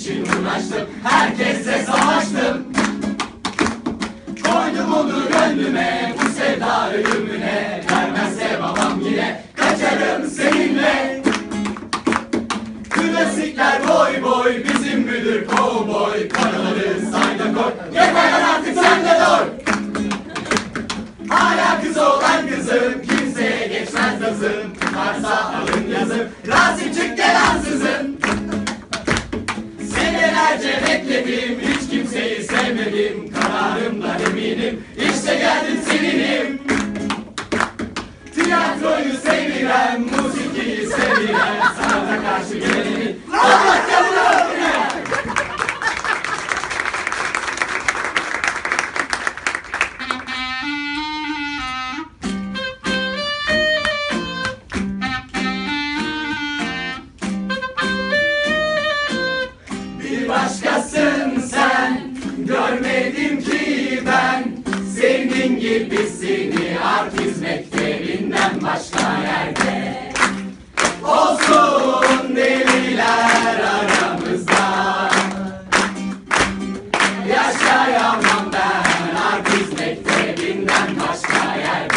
için uğraştım. Herkesle savaştım. Koydum onu gönlüme Bu sevda ölümüne. Vermezse babam yine Kaçarım seninle. Klasikler boy boy Bizim müdür kovboy. Paraları sayda koy. Yeter artık sen de dur. Hala kız olan kızım Kimseye geçmez nazım Varsa alın yazım Rasim çık gel ansızın Eminim İşte geldim seninim Tiyatroyu Musikiyi gibisini artiz mektebinden başka yerde. Olsun deliler aramızda. Yaşayamam ben artiz mektebinden başka yerde.